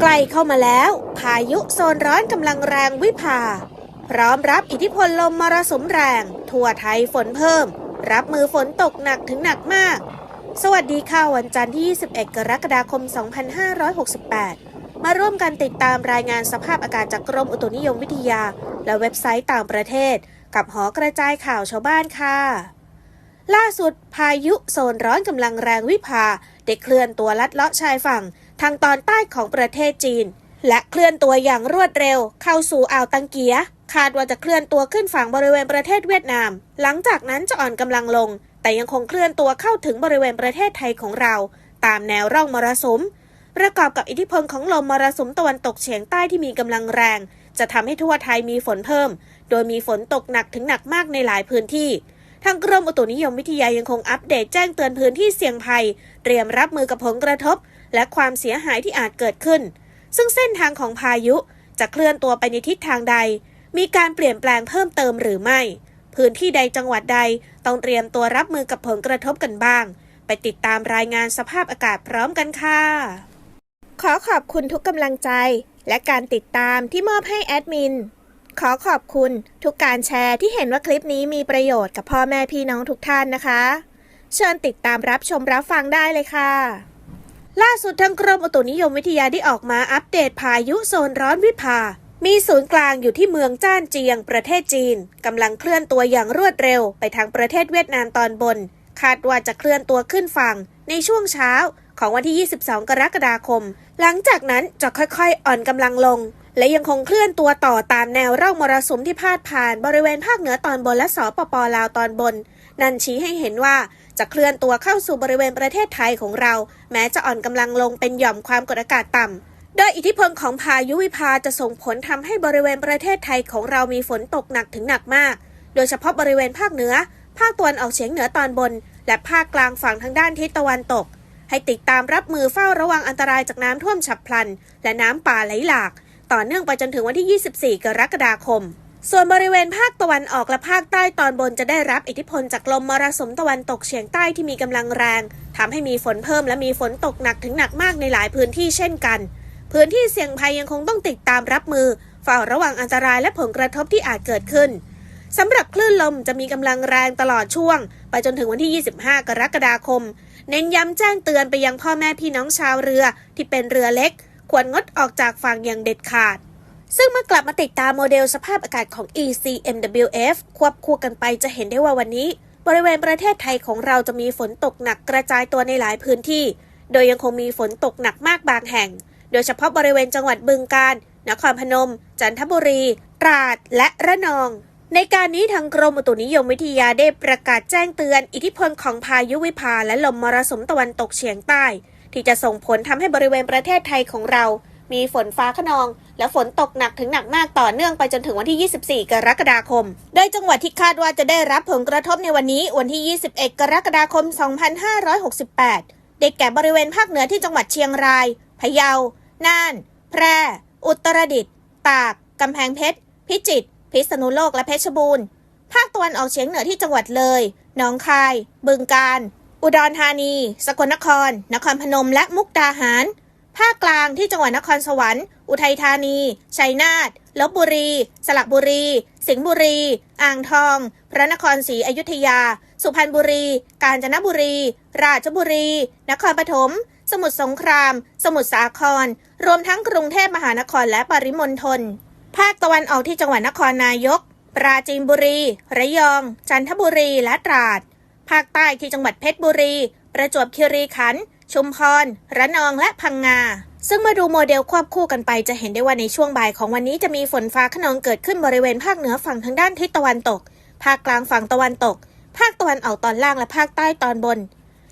ใกล้เข้ามาแล้ว พายุโซนร้อนกำลังแรงวิภา พร้อมรับอิทธิพลลมมรสุมแรง ทั่วไทยฝนเพิ่ม รับมือฝนตกหนักถึงหนักมาก สวัสดีค่ะวันจันทร์ที่ 21 กรกฎาคม 2568 มาร่วมกันติดตามรายงานสภาพอากาศจากกรมอุตุนิยมวิทยา และเว็บไซต์ต่างประเทศ กับหอกระจายข่าวชาวบ้านค่ะล่าสุดพายุโซนร้อนกำลังแรงวิภา ได้เคลื่อนตัวลัดเลาะชายฝั่ง ทางตอนใต้ของประเทศจีน และเคลื่อนตัวอย่างรวดเร็ว เข้าสู่อ่าวตังเกีย คาดว่าจะเคลื่อนตัวขึ้นฝั่งบริเวณประเทศเวียดนาม หลังจากนั้นจะอ่อนกำลังลง แต่ยังคงเคลื่อนตัวเข้าถึงบริเวณประเทศไทยของเรา ตามแนวร่องมรสุม ประกอบกับอิทธิพลของลมมรสุมตะวันตกเฉียงใต้ที่มีกำลังแรง จะทำให้ทั่วไทยมีฝนเพิ่ม โดยมีฝนตกหนักถึงหนักมากในหลายพื้นที่ทางกรมอุตุนิยมวิทยายังคงอัปเดตแจ้งเตือนพื้นที่เสี่ยงภัย เตรียมรับมือกับผลกระทบ และความเสียหายที่อาจเกิดขึ้น ซึ่งเส้นทางของพายุจะเคลื่อนตัวไปในทิศทางใด มีการเปลี่ยนแปลงเพิ่มเติมหรือไม่ พื้นที่ใดจังหวัดใดต้องเตรียมตัวรับมือกับผลกระทบกันบ้าง ไปติดตามรายงานสภาพอากาศพร้อมกันค่ะ ขอขอบคุณทุกกำลังใจ และการติดตามที่มอบให้แอดมินขอขอบคุณทุกการแชร์ที่เห็นว่าคลิปนี้มีประโยชน์กับพ่อแม่พี่น้องทุกท่านนะคะ เชิญติดตามรับชมรับฟังได้เลยค่ะ ล่าสุดทางกรมอุตุนิยมวิทยาได้ออกมาอัปเดตพายุโซนร้อนวิภา มีศูนย์กลางอยู่ที่เมืองจ้านเจียง ประเทศจีน กำลังเคลื่อนตัวอย่างรวดเร็วไปทางประเทศเวียดนามตอนบน คาดว่าจะเคลื่อนตัวขึ้นฝั่งในช่วงเช้าของวันที่ 22 กรกฎาคม หลังจากนั้นจะค่อยๆ อ่อนกำลังลง และยังคงเคลื่อนตัวต่อตามแนวร่องมรสุมที่พาดผ่านบริเวณภาคเหนือตอนบนและสปปลาวตอนบน นั่นชี้ให้เห็นว่า จะเคลื่อนตัวเข้าสู่บริเวณประเทศไทยของเรา แม้จะอ่อนกำลังลงเป็นหย่อมความกดอากาศต่ำ โดยอิทธิพลของพายุวิภาจะส่งผลทำให้บริเวณประเทศไทยของเรามีฝนตกหนักถึงหนักมาก โดยเฉพาะบริเวณภาคเหนือ ภาคตะวันออกเฉียงเหนือตอนบน และภาคกลางฝั่งทางด้านทิศตะวันตก ให้ติดตามรับมือเฝ้าระวังอันตรายจากน้ำท่วมฉับพลัน และน้ำป่าไหลหลาก ต่อเนื่องไปจนถึงวันที่ 24 กรกฎาคม ส่วนบริเวณภาคตะวันออกและภาคใต้ตอนบนจะได้รับอิทธิพลจากลมมรสุมตะวันตกเฉียงใต้ที่มีกำลังแรงทำให้มีฝนเพิ่มและมีฝนตกหนักถึงหนักมากในหลายพื้นที่เช่นกัน พื้นที่เสี่ยงภัยยังคงต้องติดตามรับมือเฝ้าระวังอันตรายและผลกระทบที่อาจเกิดขึ้นสำหรับคลื่นลมจะมีกำลังแรงตลอดช่วง ไปจนถึงวันที่ 25 กรกฎาคม เน้นย้ำแจ้งเตือนไปยังพ่อแม่พี่น้องชาวเรือที่เป็นเรือเล็ก ควรงดออกจากฝั่งอย่างเด็ดขาด ซึ่งเมื่อกลับมาติดตามโมเดลสภาพอากาศของ ECMWF ควบคู่กันไปจะเห็นได้ว่าวันนี้ บริเวณประเทศไทยของเราจะมีฝนตกหนักกระจายตัวในหลายพื้นที่ โดยยังคงมีฝนตกหนักมากบางแห่ง โดยเฉพาะบริเวณจังหวัดบึงกาฬ นครพนม จันทบุรี ตราด และระนอง ในการนี้ทางกรมอุตุนิยมวิทยาได้ประกาศแจ้งเตือน อิทธิพลของพายุวิภาและลมมรสุมตะวันตกเฉียงใต้ ที่จะส่งผลทำให้บริเวณประเทศไทยของเรา มีฝนฟ้าขนอง และฝนตกหนักถึงหนักมากต่อเนื่องไปจนถึงวันที่ 24 กรกฎาคม โดยจังหวัดที่คาดว่าจะได้รับผลกระทบในวันนี้วันที่ 21 กรกฎาคม 2568เด็กแก่บริเวณภาคเหนือที่จังหวัดเชียงราย พะเยา น่าน แพร่ อุตรดิตถ์ ตาก กำแพงเพชร พิจิตร พิษณุโลก และเพชรบูรณ์ ภาคตะวันออกเฉียงเหนือที่จังหวัดเลย หนองคาย บึงกาฬ อุดรธานี สกลนคร นครพนม และมุกดาหาร ภาคกลางที่จังหวัดนครสวรรค์ อุทัยธานี ชัยนาท ลบบุรี สระบุรี สิงห์บุรี อ่างทอง พระนครศรีอยุธยา สุพรรณบุรี กาญจนบุรี ราชบุรี นครปฐม สมุทรสงคราม สมุทรสาคร รวมทั้งกรุงเทพมหานครและปริมณฑล ภาคตะวันออกที่จังหวัดนครนายก ปราจีนบุรี ระยอง จันทบุรี และตราด ภาคใต้ที่จังหวัดเพชรบุรี ประจวบคีรีขันธ์ ชุมพร ระนองและพังงา ซึ่งมาดูโมเดลควบคู่กันไปจะเห็นได้ว่าในช่วงบ่ายของวันนี้จะมีฝนฟ้าขนองเกิดขึ้นบริเวณภาคเหนือฝั่งทางด้านทิศตะวันตก ภาคกลางฝั่งตะวันตก ภาคตะวันออกตอนล่างและภาคใต้ตอนบน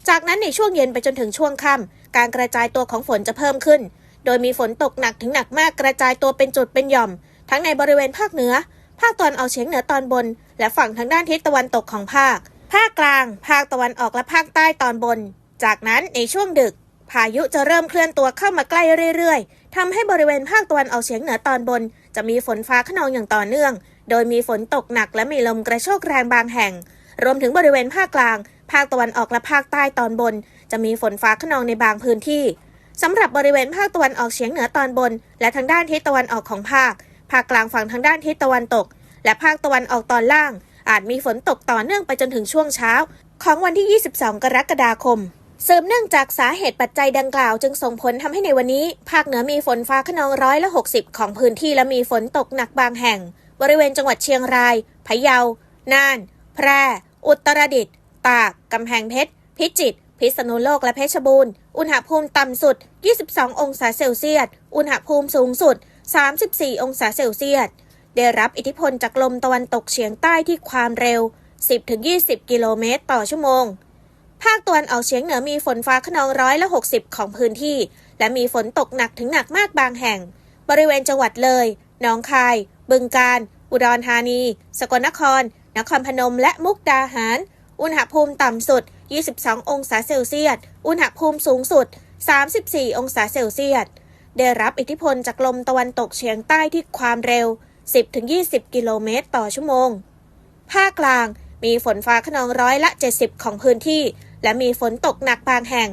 จากนั้นในช่วงเย็นไปจนถึงช่วงค่ำการกระจายตัวของฝนจะเพิ่มขึ้น โดยมีฝนตกหนักถึงหนักมากกระจายตัวเป็นจุดเป็นหย่อม ทั้งในบริเวณภาคเหนือ ภาคตะวันออกเฉียงเหนือตอนบน และฝั่งทางด้านทิศตะวันตกของภาค ภาคกลาง ภาคตะวันออกและภาคใต้ตอนบน จากนั้นในช่วงดึก พายุจะเริ่มเคลื่อนตัวเข้ามาใกล้เรื่อยๆทำให้บริเวณภาคตะวันออกเฉียงเหนือตอนบน จะมีฝนฟ้าขนองอย่างต่อเนื่อง โดยมีฝนตกหนักและมีลมกระโชกแรงบางแห่ง รวมถึงบริเวณภาคกลาง ภาคตะวันออกและภาคใต้ตอนบน จะมีฝนฟ้าขนองในบางพื้นที่สำหรับบริเวณภาคตะวันออกเฉียงเหนือตอนบน และทางด้านทิศตะวันออกของภาค ภาคกลางฝั่งทางด้านทิศตะวันตก และภาคตะวันออกตอนล่าง อาจมีฝนตกต่อเนื่องไปจนถึงช่วงเช้า ของวันที่ 22 กรกฎาคม สืบเนื่องจากสาเหตุปัจจัยดังกล่าวจึงส่งผลทำให้ในวันนี้ ภาคเหนือมีฝนฟ้าขนองร้อยละ 60 ของพื้นที่และมีฝนตกหนักบางแห่ง บริเวณจังหวัดเชียงราย พะเยา น่าน แพร่ อุตรดิตถ์ ตาก กำแพงเพชร พิจิตร พิษณุโลกและเพชรบูรณ์ อุณหภูมิต่ำสุด 22 องศาเซลเซียส อุณหภูมิสูงสุด 34 องศาเซลเซียส ได้รับอิทธิพลจากลมตะวันตกเฉียงใต้ที่ความเร็ว 10-20 กิโลเมตรต่อชั่วโมง ภาคตะวันออกเฉียงเหนือมีฝนฟ้าขนองร้อยละ 60 ของพื้นที่ และมีฝนตกหนักถึงหนักมากบางแห่ง บริเวณจังหวัดเลยหนองคาย บึงกาฬ อุดรธานี สกลนคร นครพนม และมุกดาหาร อุณหภูมิต่ำสุด 22 องศาเซลเซียส อุณหภูมิสูงสุด 34 องศาเซลเซียส ได้รับอิทธิพลจากลมตะวันตกเฉียงใต้ที่ความเร็ว 10-20 กิโลเมตรต่อชั่วโมง ภาคกลางมีฝนฟ้าขนองร้อยละ 70 ของพื้นที่ และมีฝนตกหนักบางแห่ง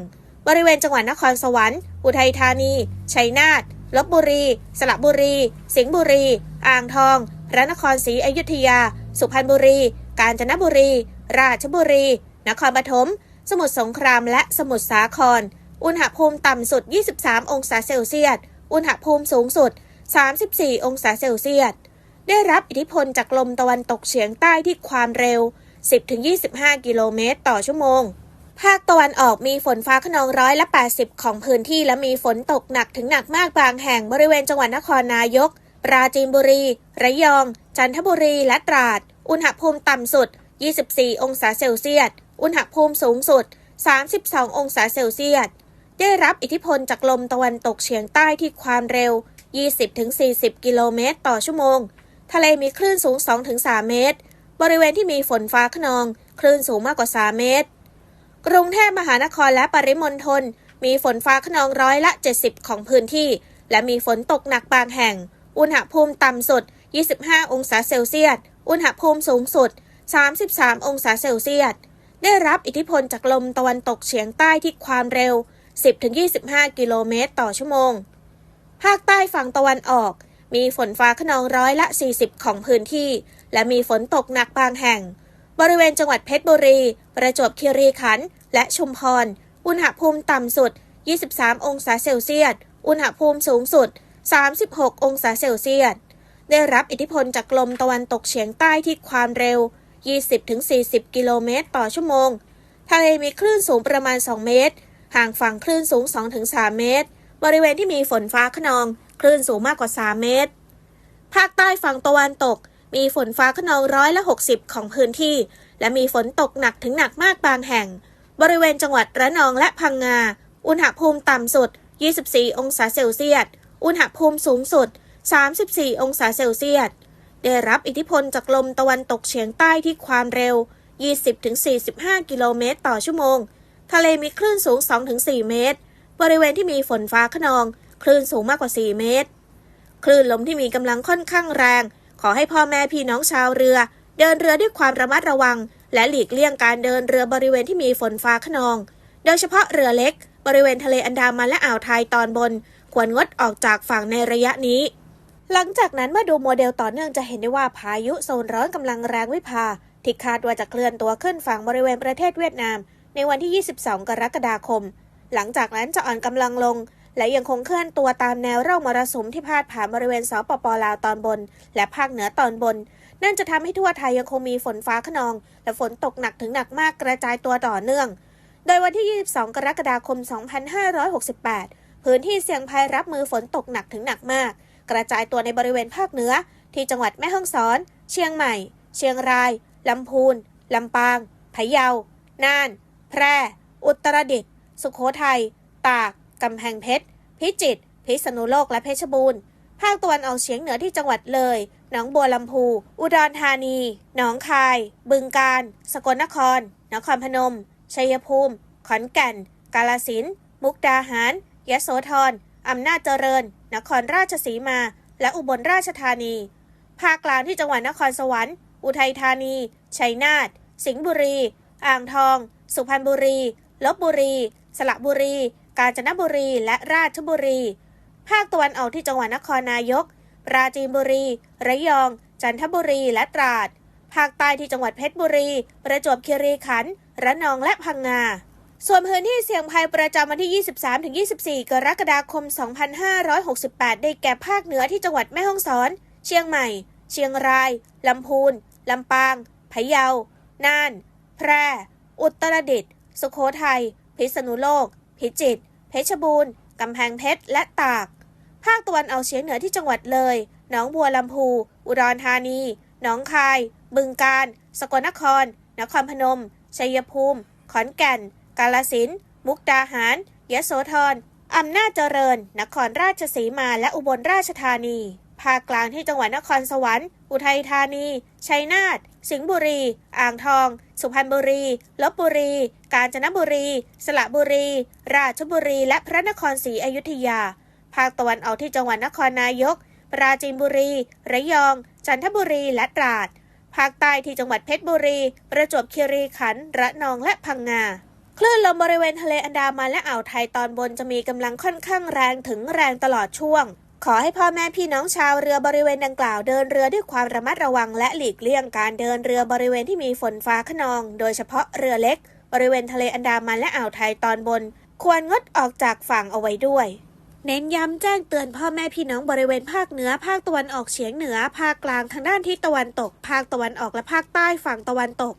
บริเวณจังหวัดนครสวรรค์ อุทัยธานี ชัยนาท ลบบุรี สระบุรี สิงห์บุรี อ่างทอง พระนครศรีอยุธยา สุพรรณบุรี กาญจนบุรี ราชบุรี นครปฐม สมุทรสงครามและสมุทรสาคร อุณหภูมิต่ำสุด 23 องศาเซลเซียส อุณหภูมิสูงสุด 34 องศาเซลเซียส ได้รับอิทธิพลจากลมตะวันตกเฉียงใต้ที่ความเร็ว 10-25 กิโลเมตรต่อชั่วโมง ภาคตะวันออกมีฝนฟ้าขนองร้อยละ 80 ของพื้นที่และมีฝนตกหนักถึงหนักมากบางแห่งบริเวณจังหวัดนครนายก ปราจีนบุรี ระยอง จันทบุรีและตราด อุณหภูมิต่ำสุด 24 องศาเซลเซียส อุณหภูมิสูงสุด 32 องศาเซลเซียส ได้รับอิทธิพลจากลมตะวันตกเฉียงใต้ที่ความเร็ว 20-40 กิโลเมตรต่อชั่วโมง ทะเลมีคลื่นสูง 2-3 เมตร บริเวณที่มีฝนฟ้าขนอง คลื่นสูงมากกว่า 3 เมตร กรุงเทพมหานครและปริมณฑลมีฝนฟ้าขนองร้อยละ 70 ของพื้นที่ และมีฝนตกหนักบางแห่ง อุณหภูมิต่ำสุด 25 องศาเซลเซียส อุณหภูมิสูงสุด 33 องศาเซลเซียส ได้รับอิทธิพลจากลมตะวันตกเฉียงใต้ที่ความเร็ว 10-25 กิโลเมตรต่อชั่วโมง ภาคใต้ฝั่งตะวันออก มีฝนฟ้าขนองร้อยละ 40 ของพื้นที่ และมีฝนตกหนักบางแห่ง บริเวณจังหวัดเพชรบุรี ประจวบคีรีขันธ์และชุมพร อุณหภูมิต่ำสุด 23 องศาเซลเซียส อุณหภูมิสูงสุด 36 องศาเซลเซียส ได้รับอิทธิพลจากลมตะวันตกเฉียงใต้ที่ความเร็ว 20-40 กิโลเมตรต่อชั่วโมง ทะเลมีคลื่นสูงประมาณ 2 เมตร ห่างฝั่งคลื่นสูง 2-3 เมตร บริเวณที่มีฝนฟ้าขนอง คลื่นสูงมากกว่า 3 เมตร ภาคใต้ฝั่งตะวันตก มีฝนฟ้าขนองร้อยละ 60 ของพื้นที่ และมีฝนตกหนักถึงหนักมากบางแห่ง บริเวณจังหวัดระนองและพังงา อุณหภูมิต่ำสุด 24 องศาเซลเซียส อุณหภูมิสูงสุด 34 องศาเซลเซียส ได้รับอิทธิพลจากลมตะวันตกเฉียงใต้ที่ความเร็ว 20-45 กิโลเมตรต่อชั่วโมง ทะเลมีคลื่นสูง 2-4 เมตร บริเวณที่มีฝนฟ้าขนอง คลื่นสูงมากกว่า 4 เมตร คลื่นลมที่มีกำลังค่อนข้างแรง ขอให้พ่อแม่พี่น้องชาวเรือ เดินเรือด้วยความระมัดระวัง และหลีกเลี่ยงการเดินเรือบริเวณที่มีฝนฟ้าขนอง โดยเฉพาะเรือเล็ก บริเวณทะเลอันดามันและอ่าวไทยตอนบน ควรงดออกจากฝั่งในระยะนี้ หลังจากนั้นเมื่อดูโมเดลต่อเนื่องจะเห็นได้ว่าพายุโซนร้อนกำลังแรงวิภาที่คาดว่าจะเคลื่อนตัวขึ้นฝั่งบริเวณประเทศเวียดนาม ในวันที่ 22 กรกฎาคม หลังจากนั้นจะอ่อนกำลังลง และยังคงเคลื่อนตัวตามแนวร่องมรสุมที่พาดผ่านบริเวณสปปลาวตอนบน และภาคเหนือตอนบน นั่นจะทำให้ทั่วไทยยังคงมีฝนฟ้าขนอง และฝนตกหนักถึงหนักมากกระจายตัวต่อเนื่อง โดยวันที่ 22 กรกฎาคม 2568 พื้นที่เสี่ยงภัยรับมือฝนตกหนักถึงหนักมาก กระจายตัวในบริเวณภาคเหนือ ที่จังหวัดแม่ฮ่องสอน เชียงใหม่ เชียงรายลำพูนลำปางพะเยา น่าน แพร่ อุตรดิตถ์ สุโขทัย ตาก กำแพงเพชร พิจิตร พิษณุโลกและเพชรบูรณ์ ภาคตะวันออกเฉียงเหนือที่จังหวัดเลย หนองบัวลำพู อุดรธานี หนองคาย บึงกาฬ สกลนคร นครพนม ชัยภูมิ ขอนแก่น กาฬสินธุ์มุกดาหาร ยโสธร อำนาจเจริญ นครราชสีมา และอุบลราชธานี ภาคกลางที่จังหวัดนครสวรรค์ อุทัยธานี ชัยนาท สิงห์บุรี อ่างทอง สุพรรณบุรี ลบบุรี สระบุรี กาญจนบุรีและราชบุรี ภาคตะวันออกที่จังหวัดนครนายก ปราจีนบุรี ระยอง จันทบุรีและตราด ภาคใต้ที่จังหวัดเพชรบุรี ประจวบคีรีขันธ์ระนองและพังงา ส่วนพื้นที่เสี่ยงภัยประจำวันที่ 23-24 กรกฎาคม 2568 ได้แก่ภาคเหนือที่จังหวัดแม่ฮ่องสอน เชียงใหม่ เชียงราย ลำพูน ลำปาง พะเยา น่าน แพร่ อุตรดิตถ์ สุโขทัย พิษณุโลก พิจิตร เพชรบูรณ์กำแพงเพชร และตาก ภาคตะวันออกเฉียงเหนือที่จังหวัดเลย หนองบัวลำพู อุดรธานี หนองคาย บึงกาฬ สกลนคร นครพนม ชัยภูมิ ขอนแก่น กาลสิน มุกดาหาร ยโสธร อำนาจเจริญ นครราชสีมา และอุบลราชธานี ภาคกลางที่จังหวัดนครสวรรค์ อุทัยธานี ชัยนาท สิงห์บุรี อ่างทอง สุพรรณบุรี ลบบุรี กาญจนบุรี สระบุรี ราชบุรี และพระนครศรีอยุธยา ภาคตะวันออกที่จังหวัดนครนายก ปราจีนบุรี ระยอง จันทบุรี และตราด ภาคใต้ที่จังหวัดเพชรบุรี ประจวบคีรีขันธ์ ระนอง และพังงา คลื่นลมบริเวณทะเลอันดามันและอ่าวไทยตอนบนจะมีกำลังค่อนข้างแรงถึงแรงตลอดช่วง ขอให้พ่อแม่พี่น้องชาวเรือบริเวณดังกล่าวเดินเรือด้วยความระมัดระวังและหลีกเลี่ยงการเดินเรือบริเวณที่มีฝนฟ้าขนอง โดยเฉพาะเรือเล็ก บริเวณทะเลอันดามันและอ่าวไทยตอนบน ควรงดออกจากฝั่งเอาไว้ด้วย เน้นย้ำแจ้งเตือนพ่อแม่พี่น้องบริเวณภาคเหนือ ภาคตะวันออกเฉียงเหนือ ภาคกลางทางด้านทิศตะวันตก ภาคตะวันออกและภาคใต้ฝั่งตะวันตก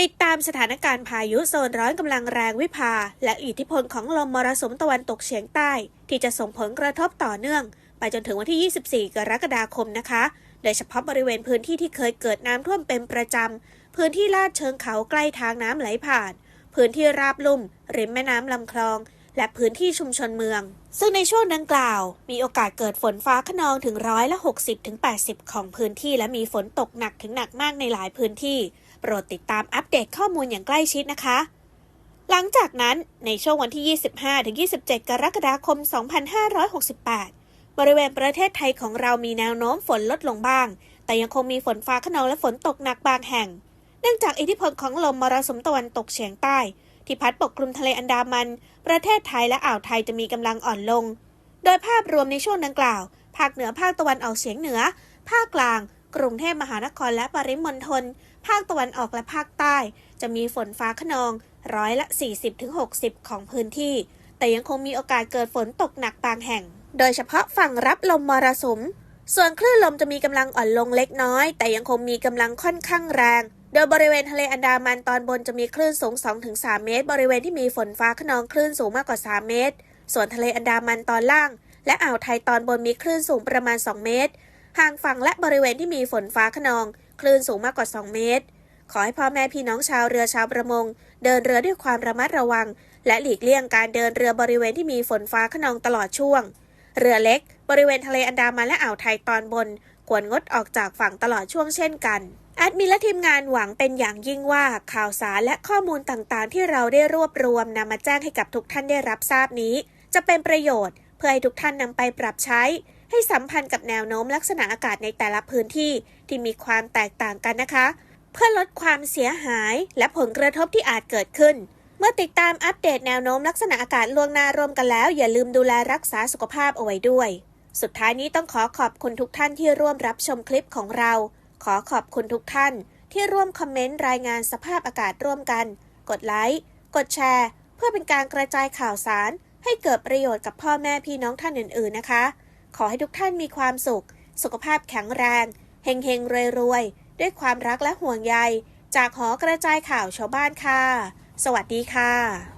ติดตามสถานการณ์พายุโซนร้อนกำลังแรงวิภา และอิทธิพลของลมมรสุมตะวันตกเฉียงใต้ ที่จะส่งผลกระทบต่อเนื่อง ไปจนถึงวันที่ 24 กรกฎาคมนะคะ โดยเฉพาะบริเวณพื้นที่ที่เคยเกิดน้ำท่วมเป็นประจำ พื้นที่ลาดเชิงเขาใกล้ทางน้ำไหลผ่าน พื้นที่ราบลุ่ม ริมแม่น้ำลำคลอง และพื้นที่ชุมชนเมือง ซึ่งในช่วงดังกล่าว มีโอกาสเกิดฝนฟ้าขนองถึงร้อยละ 60ถึง80ของพื้นที่ และมีฝนตกหนักถึงหนักมากในหลายพื้นที่ โปรดติดตามอัปเดตข้อมูลอย่างใกล้ชิดนะคะหลังจากนั้นในช่วงวันที่ 25-27 กรกฎาคม 2568 บริเวณประเทศไทยของเรามีแนวโน้มฝนลดลงบ้าง แต่ยังคงมีฝนฟ้าขนองและฝนตกหนักบางแห่ง เนื่องจากอิทธิพลของลมมรสุมตะวันตกเฉียงใต้ ที่พัดปกคลุมทะเลอันดามัน ประเทศไทยและอ่าวไทยจะมีกำลังอ่อนลง โดยภาพรวมในช่วงดังกล่าว ภาคเหนือภาคตะวันออกเฉียงเหนือ ภาคกลาง กรุงเทพมหานครและปริมณฑล ภาคตะวันออกและภาคใต้ จะมีฝนฟ้าขนองร้อยละ 40-60 ของพื้นที่ แต่ยังคงมีโอกาสเกิดฝนตกหนักบางแห่ง โดยเฉพาะฝั่งรับลมมรสุม ส่วนคลื่นลมจะมีกำลังอ่อนลงเล็กน้อย แต่ยังคงมีกำลังค่อนข้างแรง โดยบริเวณทะเลอันดามันตอนบนจะมีคลื่นสูง 2-3 เมตร บริเวณที่มีฝนฟ้าขนองคลื่นสูงมากกว่า 3 เมตร ส่วนทะเลอันดามันตอนล่าง และอ่าวไทยตอนบนมีคลื่นสูงประมาณ 2 เมตร ห่างฝั่งและบริเวณที่มีฝนฟ้าขนอง คลื่นสูงมากกว่า 2 เมตร ขอให้พ่อแม่พี่น้องชาวเรือชาวประมง เดินเรือด้วยความระมัดระวัง และหลีกเลี่ยงการเดินเรือบริเวณที่มีฝนฟ้าขนองตลอดช่วง เรือเล็ก บริเวณทะเลอันดามันและอ่าวไทยตอนบน ควรงดออกจากฝั่งตลอดช่วงเช่นกันแอดมินและทีมงานหวังเป็นอย่างยิ่งว่าข่าวสารและข้อมูลต่างๆ ที่เราได้รวบรวมนำมาแจ้งให้กับทุกท่านได้รับทราบนี้ จะเป็นประโยชน์ เพื่อให้ทุกท่านนำไปปรับใช้ ให้สัมพันธ์กับแนวโน้มลักษณะอากาศในแต่ละพื้นที่ที่มีความแตกต่างกันนะคะ เพื่อลดความเสียหายและผลกระทบที่อาจเกิดขึ้น มื่อติดตามอัปเดตแนวโน้มลักษณะอากาศล่วงหน้าร่วมกันแล้ว อย่าลืมดูแลรักษาสุขภาพเอาไว้ด้วย สุดท้ายนี้ต้องขอขอบคุณทุกท่านที่ร่วมรับชมคลิปของเรา ขอขอบคุณทุกท่าน ที่ร่วมคอมเมนต์รายงานสภาพอากาศร่วมกัน กดไลค์กดแชร์ เพื่อเป็นการกระจายข่าวสาร ให้เกิดประโยชน์กับพ่อแม่พี่น้องท่านอื่น ๆนะคะ ขอให้ทุกท่านมีความสุข สุขภาพแข็งแรงเฮงเฮงรวยรวยๆด้วยความรักและห่วงใย จากหอกระจายข่าวชาวบ้านค่ะ สวัสดีค่ะ